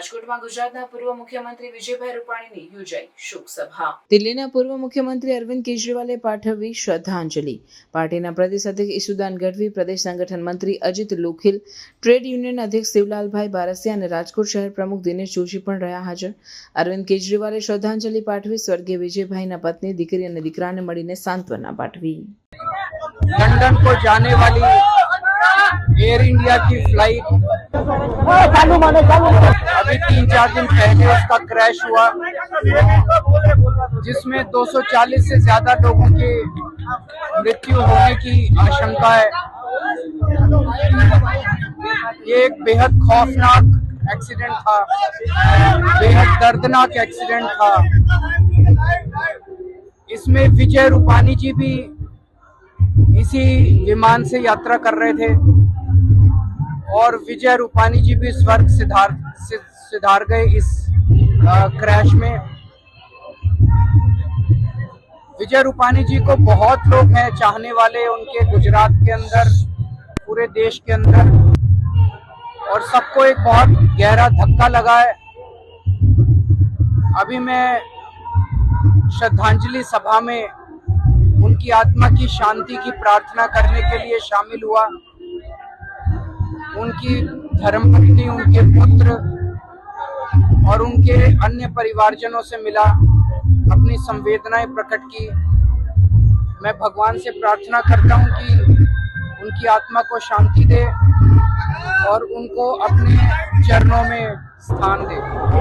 રાજકોટમાં ગુજરાતના પૂર્વ મુખ્યમંત્રી વિજયભાઈ રૂપાણીની યોજાઈ શોકસભા દિલ્હીના પૂર્વ મુખ્યમંત્રી અરવિંદ કેજરીવાલે પાઠવી શ્રદ્ધાંજલિ પાર્ટીના પ્રદેશ અધ્યક્ષ ઈસુદાન ગઢવી પ્રદેશ સંગઠન મંત્રી અજીત લોખીલ ટ્રેડ યુનિયન અધ્યક્ષ શિવલાલભાઈ બારસિયા અને રાજકોટ શહેર પ્રમુખ દિનેશ જોશી પણ રહ્યા હાજર અરવિંદ કેજરીવાલે શ્રદ્ધાંજલિ પાઠવી સ્વર્ગીય વિજયભાઈના પત્ની દીકરી અને દીકરાને મળીને સાંત્વના પાઠવી लंदन को जाने वाली एयर इंडिया की फ्लाइट अभी तीन चार दिन पहले उसका क्रैश हुआ, जिसमें 240 से ज़्यादा लोगों की मृत्यु होने की आशंका है। ये एक बेहद खौफनाक एक्सीडेंट था, बेहद दर्दनाक एक्सीडेंट था। इसमें विजय रूपानी जी भी इसी विमान से यात्रा कर रहे थे। और विजय रूपानी जी भी स्वर्ग सिधार सिधार गए इस क्रैश में। विजय रूपानी जी को बहुत लोग हैं चाहने वाले उनके गुजरात के अंदर, पूरे देश के अंदर। और सबको एक बहुत गहरा धक्का लगा है। अभी मैं श्रद्धांजलि सभा में उनकी आत्मा की शांति की प्रार्थना करने के लिए शामिल हुआ। उनकी धर्मपत्नी उनके पुत्र और उनके अन्य परिवारजनों से मिला, अपनी संवेदनाएँ प्रकट की। मैं भगवान से प्रार्थना करता हूँ कि उनकी आत्मा को शांति दे और उनको अपने चरणों में स्थान दे।